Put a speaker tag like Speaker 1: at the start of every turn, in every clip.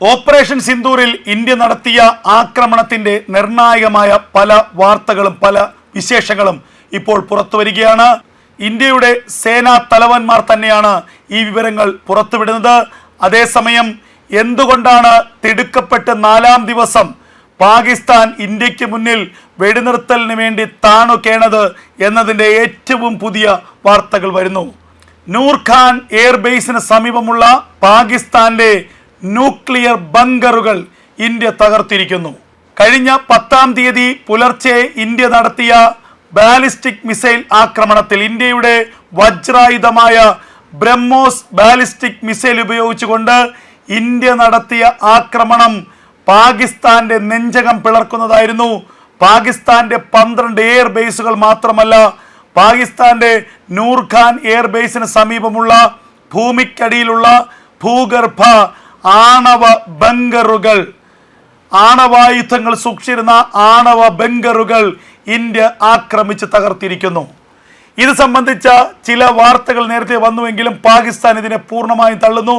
Speaker 1: Operation സിന്ദൂറിൽ India നടത്തിയ ആക്രമണത്തിന്റെ നിർണായകമായ പല വാർത്തകളും പല വിശേഷങ്ങളും ഇപ്പോൾ പുറത്തു വരികയാണ്. ഇന്ത്യയുടെ സേനാ തലവന്മാർ തന്നെയാണ് ഈ വിവരങ്ങൾ പുറത്തുവിടുന്നത് അതേസമയം എന്തുകൊണ്ടാണ് തിടുക്കപ്പെട്ട് നാലാം ദിവസം പാകിസ്ഥാൻ ഇന്ത്യയ്ക്ക് മുന്നിൽ വെടിനിർത്തലിന് വേണ്ടി താണുക്കേണത് എന്നതിന്റെ ഏറ്റവും പുതിയ വാർത്തകൾ വരുന്നു. നൂർഖാൻ എയർബേസിന് സമീപമുള്ള പാകിസ്ഥാന്റെ ന്യൂക്ലിയർ ബങ്കറുകൾ ഇന്ത്യ തകർത്തിരിക്കുന്നു. കഴിഞ്ഞ പത്താം തീയതി പുലർച്ചെ ഇന്ത്യ നടത്തിയ ബാലിസ്റ്റിക് മിസൈൽ ആക്രമണത്തിൽ ഇന്ത്യയുടെ വജ്രായുധമായ ബ്രഹ്മോസ് ബാലിസ്റ്റിക് മിസൈൽ ഉപയോഗിച്ചുകൊണ്ട് ഇന്ത്യ നടത്തിയ ആക്രമണം പാകിസ്ഥാന്റെ നെഞ്ചകം പിളർക്കുന്നതായിരുന്നു. പാകിസ്ഥാന്റെ പന്ത്രണ്ട് എയർ ബേസുകൾ മാത്രമല്ല പാകിസ്ഥാന്റെ നൂർഖാൻ എയർ ബേസിന് സമീപമുള്ള ഭൂമിക്കടിയിലുള്ള ഭൂഗർഭ ആണവ ബങ്കറുകൾ ആണവായുധങ്ങൾ സൂക്ഷിച്ചിരുന്ന ആണവ ബങ്കറുകൾ ഇന്ത്യ ആക്രമിച്ച് തകർത്തിരിക്കുന്നു. ഇത് സംബന്ധിച്ച ചില വാർത്തകൾ നേരത്തെ വന്നുവെങ്കിലും പാകിസ്ഥാൻ ഇതിനെ പൂർണമായും തള്ളുന്നു.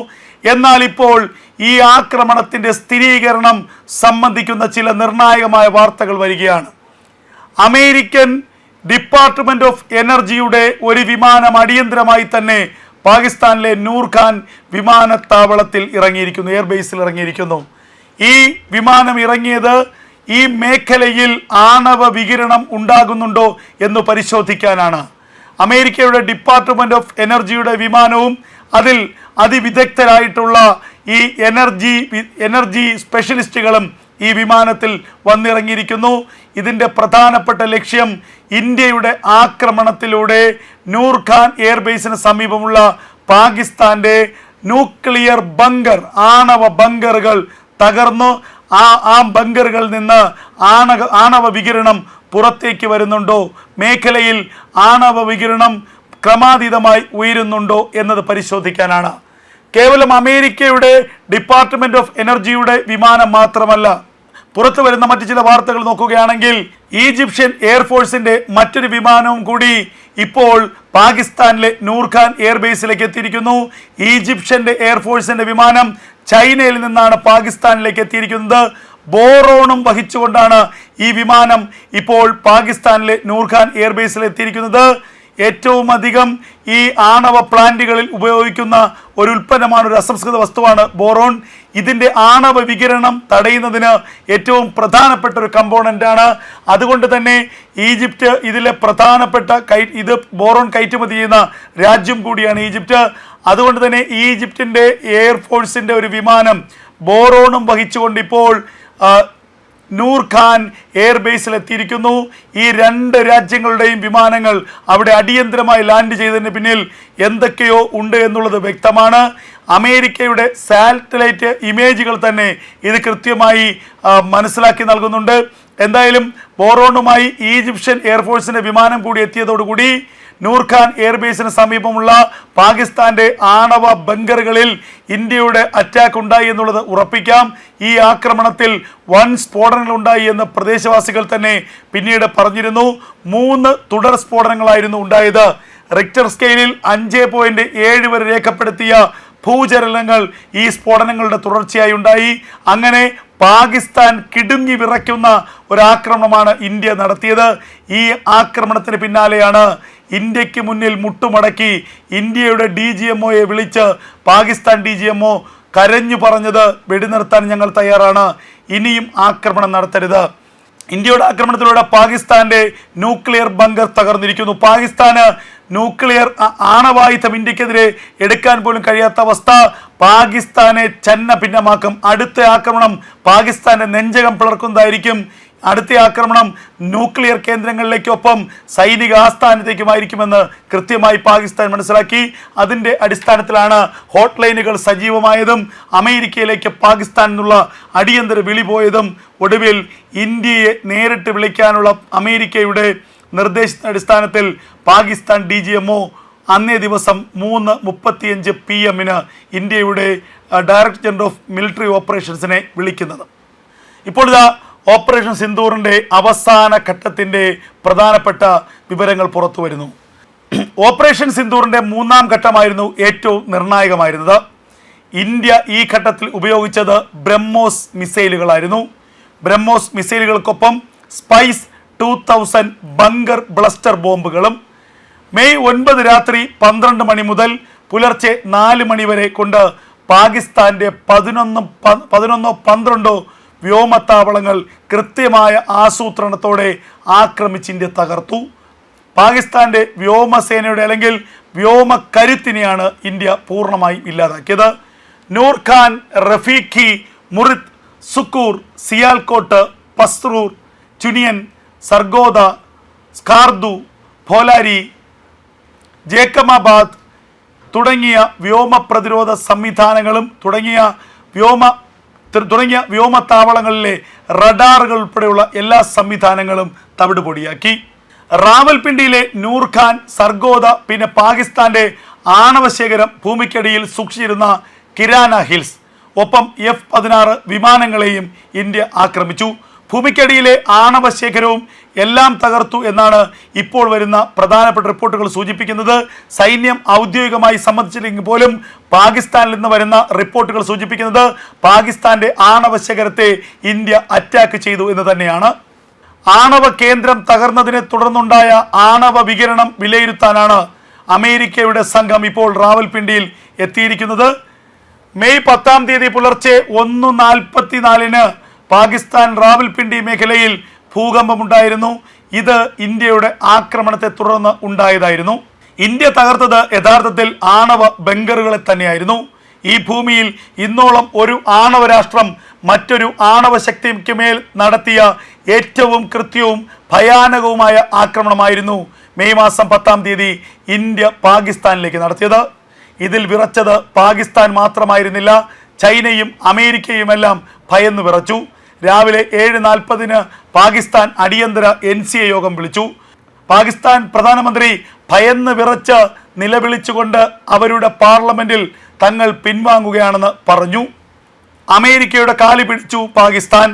Speaker 1: എന്നാൽ ഇപ്പോൾ ഈ ആക്രമണത്തിന്റെ സ്ഥിരീകരണം സംബന്ധിക്കുന്ന ചില നിർണായകമായ വാർത്തകൾ വരികയാണ്. അമേരിക്കൻ ഡിപ്പാർട്ട്മെന്റ് ഓഫ് എനർജിയുടെ ഒരു വിമാനം അടിയന്തരമായി തന്നെ പാകിസ്ഥാനിലെ നൂർഖാൻ വിമാനത്താവളത്തിൽ ഇറങ്ങിയിരിക്കുന്നു എയർബേസിൽ ഇറങ്ങിയിരിക്കുന്നു. ഈ വിമാനം ഇറങ്ങിയത് ഈ മേഖലയിൽ ആണവ വികിരണം ഉണ്ടാകുന്നുണ്ടോ എന്ന് പരിശോധിക്കാനാണ്. അമേരിക്കയുടെ ഡിപ്പാർട്ട്മെന്റ് ഓഫ് എനർജിയുടെ വിമാനവും അതിൽ അതിവിദഗ്ധരായിട്ടുള്ള ഈ എനർജി എനർജി സ്പെഷ്യലിസ്റ്റുകളും ഈ വിമാനത്തിൽ വന്നിറങ്ങിയിരിക്കുന്നു. ഇതിന്റെ പ്രധാനപ്പെട്ട ലക്ഷ്യം ഇന്ത്യയുടെ ആക്രമണത്തിലൂടെ നൂർഖാൻ എയർബേസിന് സമീപമുള്ള പാകിസ്ഥാന്റെ ന്യൂക്ലിയർ ബങ്കർ ആണവ ബങ്കറുകൾ തകർന്നു. ആ ആ ബങ്കറുകളിൽ നിന്ന് ആണവ ആണവ വികിരണം പുറത്തേക്ക് വരുന്നുണ്ടോ? മേഖലയിൽ ആണവ വികിരണം ക്രമാതീതമായി ഉയരുന്നുണ്ടോ എന്നത് പരിശോധിക്കാനാണ്. കേവലം അമേരിക്കയുടെ ഡിപ്പാർട്ട്മെന്റ് ഓഫ് എനർജിയുടെ വിമാനം മാത്രമല്ല. പുറത്തു വരുന്ന മറ്റു ചില വാർത്തകൾ നോക്കുകയാണെങ്കിൽ ഈജിപ്ഷ്യൻ എയർഫോഴ്സിന്റെ മറ്റൊരു വിമാനവും കൂടി ഇപ്പോൾ പാകിസ്ഥാനിലെ നൂർഖാൻ എയർബേസിലേക്ക് എത്തിയിരിക്കുന്നു. ഈജിപ്ഷ്യന്റെ എയർഫോഴ്സിന്റെ വിമാനം ചൈനയിൽ നിന്നാണ് പാകിസ്ഥാനിലേക്ക് എത്തിയിരിക്കുന്നത്. ബോറോണും വഹിച്ചുകൊണ്ടാണ് ഈ വിമാനം ഇപ്പോൾ പാകിസ്ഥാനിലെ നൂർഖാൻ എയർബേസിൽ എത്തിയിരിക്കുന്നത്. ഏറ്റവും അധികം ഈ ആണവ പ്ലാന്റുകളിൽ ഉപയോഗിക്കുന്ന ഒരു ഉൽപ്പന്നമാണ് ഒരു അസംസ്കൃത വസ്തുവാണ് ബോറോൺ. ഇതിന്റെ ആണവ വികിരണം തടയുന്നതിന് ഏറ്റവും പ്രധാനപ്പെട്ട ഒരു കമ്പോണന്റ് ആണ്. അതുകൊണ്ട് തന്നെ ഈജിപ്റ്റ് ഇതിലെ പ്രധാനപ്പെട്ട കൈ ഇത് ബോറോൺ കയറ്റുമതി ചെയ്യുന്ന രാജ്യം കൂടിയാണ് ഈജിപ്റ്റ്. അതുകൊണ്ട് തന്നെ ഈജിപ്തിന്റെ എയർഫോഴ്സിന്റെ ഒരു വിമാനം ബോറോണും വഹിച്ചുകൊണ്ട് ഇപ്പോൾ ആ, നൂർ ഖാൻ എയർബേസിൽ എത്തിയിരിക്കുന്നു ഈ രണ്ട് രാജ്യങ്ങളുടെയും വിമാനങ്ങൾ അവിടെ അടിയന്തരമായി ലാൻഡ് ചെയ്തതിന് പിന്നിൽ എന്തൊക്കെയോ ഉണ്ട് എന്നുള്ളത് വ്യക്തമാണ്. അമേരിക്കയുടെ സാറ്റലൈറ്റ് ഇമേജുകൾ തന്നെ ഇത് കൃത്യമായി മനസ്സിലാക്കി നൽകുന്നുണ്ട്. എന്തായാലും ബോറോണുമായി ഈജിപ്ഷ്യൻ എയർഫോഴ്സിന്റെ വിമാനം കൂടി എത്തിയതോടുകൂടി നൂർഖാൻ എയർബേസിന് സമീപമുള്ള പാകിസ്ഥാന്റെ ആണവ ബങ്കറുകളിൽ ഇന്ത്യയുടെ അറ്റാക്ക് ഉണ്ടായി എന്നുള്ളത് ഉറപ്പിക്കാം. ഈ ആക്രമണത്തിൽ വൻ സ്ഫോടനങ്ങൾ ഉണ്ടായി എന്ന് പ്രദേശവാസികൾ തന്നെ പിന്നീട് പറഞ്ഞിരുന്നു. മൂന്ന് തുടർ സ്ഫോടനങ്ങളായിരുന്നു ഉണ്ടായത്. റിക്ടർ സ്കെയിലിൽ അഞ്ച് പോയിന്റ് ഏഴ് വരെ രേഖപ്പെടുത്തിയ ഭൂചലനങ്ങൾ ഈ സ്ഫോടനങ്ങളുടെ തുടർച്ചയായി ഉണ്ടായി. അങ്ങനെ പാകിസ്ഥാൻ കിടുങ്ങി വിറയ്ക്കുന്ന ഒരാക്രമണമാണ് ഇന്ത്യ നടത്തിയത്. ഈ ആക്രമണത്തിന് പിന്നാലെയാണ് ഇന്ത്യയ്ക്ക് മുന്നിൽ മുട്ടുമടക്കി ഇന്ത്യയുടെ ഡി ജി എം ഒയെ വിളിച്ച് Pakistan D G M O കരഞ്ഞു പറഞ്ഞത് വെടിനിർത്താൻ ഞങ്ങൾ തയ്യാറാണ്. ഇനിയും ആക്രമണം നടത്തരുത്. ഇന്ത്യയുടെ ആക്രമണത്തിലൂടെ പാകിസ്ഥാന്റെ ന്യൂക്ലിയർ ബങ്കർ തകർന്നിരിക്കുന്നു. പാകിസ്ഥാന് ന്യൂക്ലിയർ ആണവായുധം ഇന്ത്യക്കെതിരെ എടുക്കാൻ പോലും കഴിയാത്ത അവസ്ഥ. പാകിസ്ഥാനെ ചന്ന ഭിന്നമാക്കും. അടുത്ത ആക്രമണം പാകിസ്ഥാന്റെ നെഞ്ചകം പിളർക്കുന്നതായിരിക്കും അടുത്ത ആക്രമണം ന്യൂക്ലിയർ കേന്ദ്രങ്ങളിലേക്കൊപ്പം സൈനിക ആസ്ഥാനത്തേക്കുമായിരിക്കുമെന്ന് കൃത്യമായി പാകിസ്ഥാൻ മനസ്സിലാക്കി. അതിന്റെ അടിസ്ഥാനത്തിലാണ് ഹോട്ട്ലൈനുകൾ സജീവമായതും അമേരിക്കയിലേക്ക് പാകിസ്ഥാൻ എന്നുള്ള അടിയന്തര വിളി പോയതും. ഒടുവിൽ ഇന്ത്യയെ നേരിട്ട് വിളിക്കാനുള്ള അമേരിക്കയുടെ നിർദ്ദേശത്തിന്റെ അടിസ്ഥാനത്തിൽ പാകിസ്ഥാൻ ഡി ജി എം അന്നേ ദിവസം മൂന്ന് മുപ്പത്തിയഞ്ച് പി എമ്മിന് ഇന്ത്യയുടെ ഡയറക്ടർ ജനറൽ ഓഫ് മിലിറ്ററി ഓപ്പറേഷൻസിനെ വിളിക്കുന്നത്. ഇപ്പോൾ ഇതാ ഓപ്പറേഷൻ സിന്ദൂറിന്റെ അവസാന ഘട്ടത്തിന്റെ പ്രധാനപ്പെട്ട വിവരങ്ങൾ പുറത്തു വരുന്നു. ഓപ്പറേഷൻ സിന്ദൂറിന്റെ മൂന്നാം ഘട്ടമായിരുന്നു ഏറ്റവും നിർണായകമായിരുന്നത്. ഇന്ത്യ ഈ ഘട്ടത്തിൽ ഉപയോഗിച്ചത് ബ്രഹ്മോസ് മിസൈലുകളായിരുന്നു. BrahMos മിസൈലുകൾക്കൊപ്പം spice two thousand bunker blaster ബോംബുകളും May ഒൻപത് രാത്രി പന്ത്രണ്ട് മണി മുതൽ പുലർച്ചെ നാല് മണി വരെ കൊണ്ട് പാകിസ്ഥാന്റെ പതിനൊന്ന് പതിനൊന്നോ പന്ത്രണ്ടോ വ്യോമത്താവളങ്ങൾ കൃത്യമായ ആസൂത്രണത്തോടെ ആക്രമിച്ച് ഇന്ത്യ തകർത്തു. പാകിസ്ഥാന്റെ വ്യോമസേനയുടെ അല്ലെങ്കിൽ വ്യോമ കരുത്തിനെയാണ് ഇന്ത്യ പൂർണമായും ഇല്ലാതാക്കിയത്. നൂർ ഖാൻ റഫീഖി മുറിത് സുക്കൂർ സിയാൽകോട്ട് പസ്രൂർ ചുനിയൻ സർഗോദ സ്കാർദു ഭോലാരി ജേക്കമാബാദ് തുടങ്ങിയ വ്യോമ പ്രതിരോധ സംവിധാനങ്ങളും തുടങ്ങിയ വ്യോമ തുടങ്ങിയ വ്യോമത്താവളങ്ങളിലെ റഡാറുകൾ ഉൾപ്പെടെയുള്ള എല്ലാ സംവിധാനങ്ങളും തവിട് പൊടിയാക്കി റാവൽപിണ്ടിയിലെ നൂർഖാൻ സർഗോദ പിന്നെ പാകിസ്ഥാന്റെ ആണവശേഖരം ഭൂമിക്കടിയിൽ സൂക്ഷിച്ചിരുന്ന കിരാന ഹിൽസ് ഒപ്പം എഫ് പതിനാറ് വിമാനങ്ങളെയും ഇന്ത്യ ആക്രമിച്ചു. ഭൂമിക്കടിയിലെ ആണവ ശേഖരവും എല്ലാം തകർത്തു എന്നാണ് ഇപ്പോൾ വരുന്ന പ്രധാനപ്പെട്ട റിപ്പോർട്ടുകൾ സൂചിപ്പിക്കുന്നത്. സൈന്യം ഔദ്യോഗികമായി സംബന്ധിച്ചില്ലെങ്കിൽ പോലും പാകിസ്ഥാനിൽ നിന്ന് വരുന്ന റിപ്പോർട്ടുകൾ സൂചിപ്പിക്കുന്നത് പാകിസ്ഥാന്റെ ആണവ ശേഖരത്തെ ഇന്ത്യ അറ്റാക്ക് ചെയ്തു എന്ന് തന്നെയാണ്. ആണവ കേന്ദ്രം തകർന്നതിനെ തുടർന്നുണ്ടായ ആണവ വികിരണം വിലയിരുത്താനാണ് അമേരിക്കയുടെ സംഘം ഇപ്പോൾ റാവൽപിണ്ടിയിൽ എത്തിയിരിക്കുന്നത്. മെയ് പത്താം തീയതി പുലർച്ചെ ഒന്ന് നാൽപ്പത്തിനാലിന് പാകിസ്ഥാൻ റാവൽപിണ്ടി മേഖലയിൽ ഭൂകമ്പമുണ്ടായിരുന്നു. ഇത് ഇന്ത്യയുടെ ആക്രമണത്തെ തുടർന്ന് ഉണ്ടായതായിരുന്നു. ഇന്ത്യ തകർത്തത് യഥാർത്ഥത്തിൽ ആണവ ബങ്കറുകളെ തന്നെയായിരുന്നു. ഈ ഭൂമിയിൽ ഇന്നോളം ഒരു ആണവ രാഷ്ട്രം മറ്റൊരു ആണവ ശക്തിക്ക് മേൽ നടത്തിയ ഏറ്റവും കൃത്യവും ഭയാനകവുമായ ആക്രമണമായിരുന്നു മെയ് മാസം പത്താം തീയതി ഇന്ത്യ പാകിസ്ഥാനിലേക്ക് നടത്തിയത്. ഇതിൽ വിറച്ചത് പാകിസ്ഥാൻ മാത്രമായിരുന്നില്ല ചൈനയും അമേരിക്കയുമെല്ലാം ഭയന്നു വിറച്ചു. രാവിലെ ഏഴ് നാൽപ്പതിന് പാകിസ്ഥാൻ അടിയന്തര എൻ സി എ യോഗം വിളിച്ചു. പാകിസ്ഥാൻ പ്രധാനമന്ത്രി ഭയന്ന് വിറച്ച് നിലവിളിച്ചുകൊണ്ട് അവരുടെ പാർലമെന്റിൽ തങ്ങൾ പിൻവാങ്ങുകയാണെന്ന് പറഞ്ഞു. അമേരിക്കയുടെ കാലി പിടിച്ചു പാകിസ്ഥാൻ.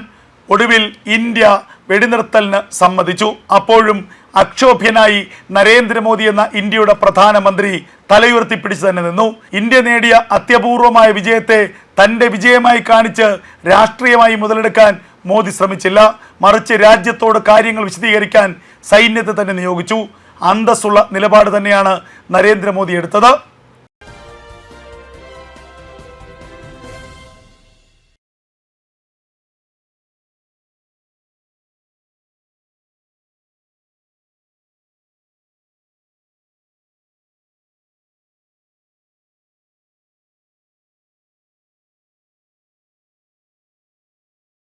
Speaker 1: ഒടുവിൽ ഇന്ത്യ വെടിനിർത്തലിന് സമ്മതിച്ചു. അപ്പോഴും അക്ഷോഭ്യനായി നരേന്ദ്രമോദി എന്ന ഇന്ത്യയുടെ പ്രധാനമന്ത്രി തലയുയർത്തിപ്പിടിച്ചു തന്നെ നിന്നു. ഇന്ത്യ നേടിയ അത്യപൂർവമായ വിജയത്തെ തന്റെ വിജയമായി കാണിച്ച് രാഷ്ട്രീയമായി മുതലെടുക്കാൻ മോദി ശ്രമിച്ചില്ല. മറിച്ച് രാജ്യത്തോട് കാര്യങ്ങൾ വിശദീകരിക്കാൻ സൈന്യത്തെ തന്നെ നിയോഗിച്ചു. അന്തസ്സുള്ള നിലപാട് തന്നെയാണ് നരേന്ദ്രമോദി എടുത്തത്.